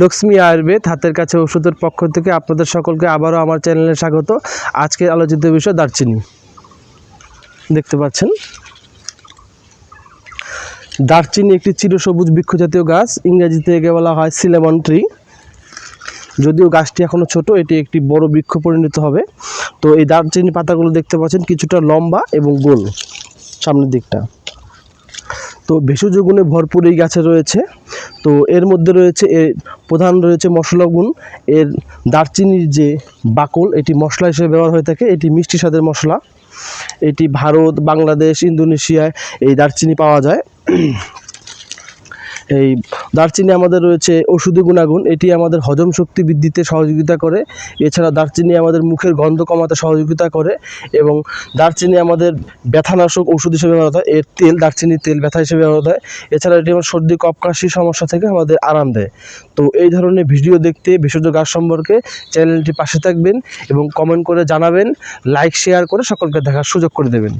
লক্ষ্মী আয়ুর্বেদ হাতের কাছে ওষুধের পক্ষ থেকে আপনাদের সকলকে আবারও আমার চ্যানেলে স্বাগত। আজকের আলোচিত বিষয় দারচিনি। দেখতে পাচ্ছেন? দারচিনি একটি চিরসবুজ বৃক্ষ জাতীয় গাছ। ইংরেজিতে একে বলা হয় সিলেমন ট্রি। যদিও গাছটি এখনও ছোট, এটি একটি বড় বৃক্ষ পরিণত হবে। তো এই দারচিনি পাতাগুলো দেখতে পাচ্ছেন, কিছুটা লম্বা এবং গোল সামনের দিকটা। তো ভেষজ গুণে ভরপুর এই গাছে রয়েছে। তো এর মধ্যে রয়েছে, এর প্রধান রয়েছে মশলা গুণ। এর দারচিনির যে বাকল, এটি মশলা হিসেবে ব্যবহার হয়ে থাকে। এটি মিষ্টি স্বাদের মশলা। এটি ভারত, বাংলাদেশ, ইন্দোনেশিয়ায় এই দারচিনি পাওয়া যায়। এই দারচিনি আমাদের রয়েছে ওষুধি গুণাগুণ, এটি আমাদের হজম শক্তি বৃদ্ধিতে সহযোগিতা করে। এছাড়া দারচিনি আমাদের মুখের গন্ধ কমাতে সহযোগিতা করে এবং দারচিনি আমাদের ব্যথানাশক ওষুধ হিসেবে ব্যবহৃত হয়। এর তেল, দারচিনির তেল ব্যথা হিসেবে ব্যবহৃত হয়। এছাড়া এটি আমার সর্দি, কফ কাশি সমস্যা থেকে আমাদের আরাম দেয়। তো এই ধরনের ভিডিও দেখতে ভেষজ গাছ সম্পর্কে চ্যানেলটি পাশে থাকবেন এবং কমেন্ট করে জানাবেন, লাইক, শেয়ার করে সকলকে দেখার সুযোগ করে দেবেন।